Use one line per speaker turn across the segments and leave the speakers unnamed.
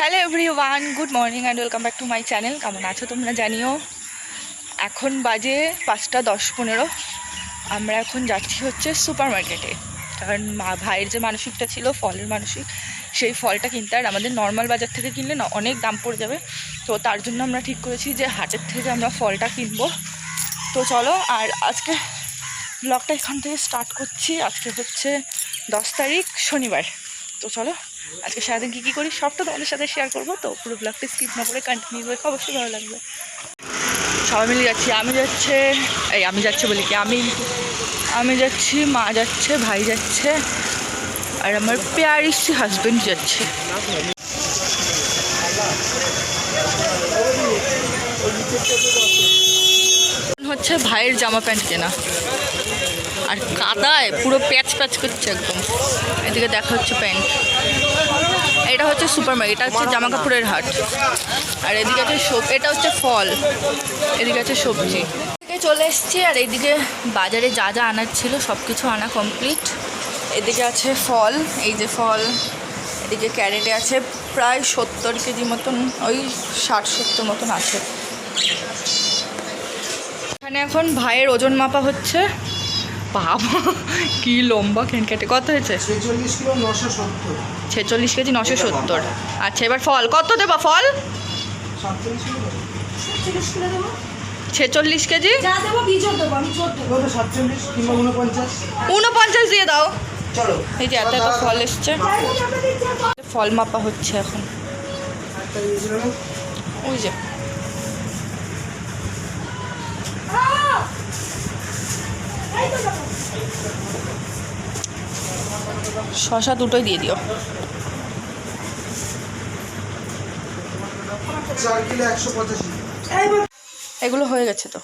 Hello everyone good morning and welcome back to my channel কেমন আছো তোমরা জানিও? এখন বাজে পাঁচটা দশ পনেরো। আমরা এখন যাচ্ছি হচ্ছে সুপার মার্কেটে কারণ মা, ভাইয়ের যে মানসিকটা ছিল, ফলের মানসিক, সেই ফলটা কিনতে আর আমাদের নর্মাল বাজার থেকে কিনলে না অনেক দাম পড়ে যাবে। তো তার জন্য আমরা ঠিক করেছি যে হাটের থেকে আমরা ফলটা কিনবো। তো চলো, আর আজকে ব্লগটা এখান থেকে স্টার্ট করছি। আজকে হচ্ছে দশ তারিখ শনিবার। তো চলো আজকে সারাদিন কী কী করি সবটা তোমাদের সাথে শেয়ার করব, তো পুরো ব্লগটা স্কিপ না করে কন্টিনিউ করে অবশ্যই ভালো লাগবে। সবাই মিলে যাচ্ছি, আমি যাচ্ছে, এই আমি যাচ্ছে বলি কি, আমি আমি যাচ্ছি, মা যাচ্ছে, ভাই যাচ্ছে, আর আমার প্যারিসি হাজব্যান্ড যাচ্ছে। হচ্ছে ভাইয়ের জামা প্যান্ট কেনা। আর কাদায় পুরো প্যাচ প্যাচ করছে একদম। এদিকে দেখা হচ্ছে প্যান্ট। এটা হচ্ছে সুপার মার্কেট, এটা হচ্ছে জামা কাপড়ের হাট। আর এদিকে আছে সব, এটা হচ্ছে ফল, এদিকে আছে সবজি। এদিকে চলে এসেছি, আর এইদিকে বাজারে যা যা আনার ছিল সব কিছু আনা কমপ্লিট এদিকে আছে ফল, এই যে ফল, এদিকে ক্যারেটে আছে প্রায় সত্তর কেজি মতন, ওই ষাট সত্তর মতন আছে। এখানে এখন ভাইয়ের ওজন মাপা হচ্ছে বাবা কি লম্বা খেনকেটে কত হয়েছে?
ছেচল্লিশ
কেজি নশো সত্তর। আচ্ছা এবার ফল কত দেবা ফল? ছেচল্লিশ কেজি?
যা দেবো বীজও দেবো আমি চোদ্দ দেবো।
কত সাতচল্লিশ কিংবা উনপঞ্চাশ
দিয়ে দাও। এই যে এত এত ফল এসছে। ফল মাপা হচ্ছে এখন। ওই যে
আহ! এই তো দেবো।
শশা দুটোই দিয়ে দিও। এগুলো হয়ে গেছে তো।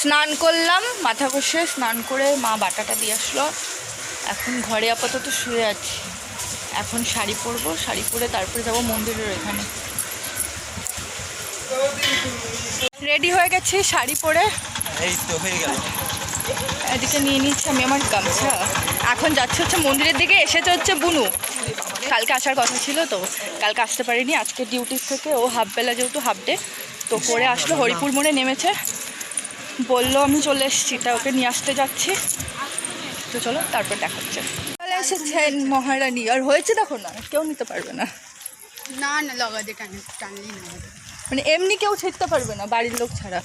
স্নান করলাম, মাথা ঘষে স্নান করে মা বাটাটা দিয়ে আসলো। এখন ঘরে আপাতত শুয়ে আছি। এখন শাড়ি পরবো শাড়ি পরে তারপরে যাব মন্দিরের এখানে রেডি হয়ে গেছি শাড়ি পরে।
এই তো হয়ে গেল।
এদিকে নিয়ে নিচ্ছি আমি আমার গামছা। এখন যাচ্ছে হচ্ছে মন্দিরের দিকে এসেছে হচ্ছে বুনু। কালকে আসার কথা ছিল তো কালকে আসতে পারিনি আজকে ডিউটির থেকে ও হাফ বেলা যেহেতু হাফ ডে তো করে আসলো হরিপুর মোড়ে নেমেছে। বলল আমি চলে এসেছি তা ওকে নিয়ে আসতে যাচ্ছি। তো চলো তারপর দেখা হচ্ছে। চলে এসেছেন মহারানী আর হয়েছে দেখো না কেউ নিতে পারবে না।
না না লগা দিয়ে টান টানলেই না
মানে এমনি কেউ ছিটতে পারবে না বাড়ির লোক ছাড়া।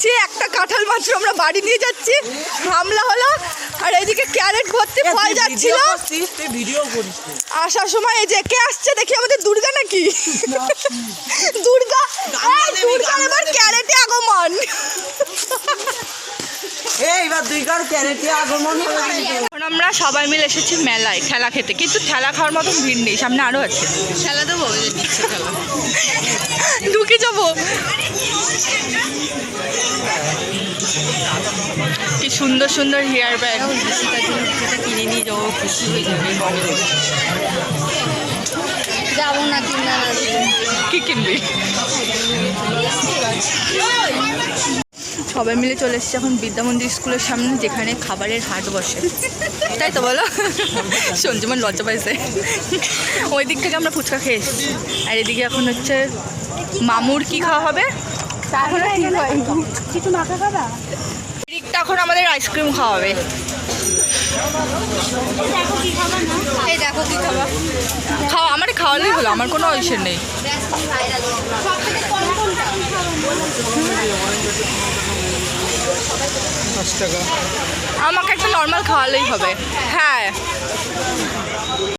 বাঁচিয়ে একটা কাঁঠাল মাত্র আমরা বাড়ি নিয়ে যাচ্ছি। হামলা হলো আর এইদিকে ক্যারেট ভর্তি ফল যাচ্ছিল।
তুই ভিডিও করিস তো।
আসার সময় এই যে কে আসছে দেখি আমাদের দুর্গা নাকি? দুর্গা দুর্গা এবার ক্যারেটে আগমন।
এই এবার ক্যারেটে আগমন
এখন আমরা সবাই মিলে এসেছি মেলায় ঠেলা খেতে। কিন্তু ঠেলা খাওয়ার মতন ভিড় নেই সামনে আরও আছে।
খেলা দেবো
ঢুকে যাব। কি সুন্দর সুন্দর হেয়ার ব্যাগ
সেটার জন্য কিনে নিয়ে যাব খুশি হয়ে যাবে যাব না। কিনা
কি কিনবি? সবাই মিলে চলে এসেছে এখন বিদ্যা মন্দির স্কুলের সামনে যেখানে খাবারের হাট বসে। তাই তো বলো? সঞ্জুমান লজ্জা পাইছে। ওই দিক থেকে আমরা ফুচকা খেয়ে এসেছি। আর এদিকে এখন হচ্ছে মামুর কি খাওয়া হবে? এখনও ঠিক হয়নি।
কিছু
আমাদের আইসক্রিম খাওয়াবে।
এই দেখো কি খাবার
খাওয়া আমার খাওয়ালেই হলো আমার কোনো ইসের নেই। আমাকে একটা নর্মাল খাওয়ালেই হবে। হ্যাঁ।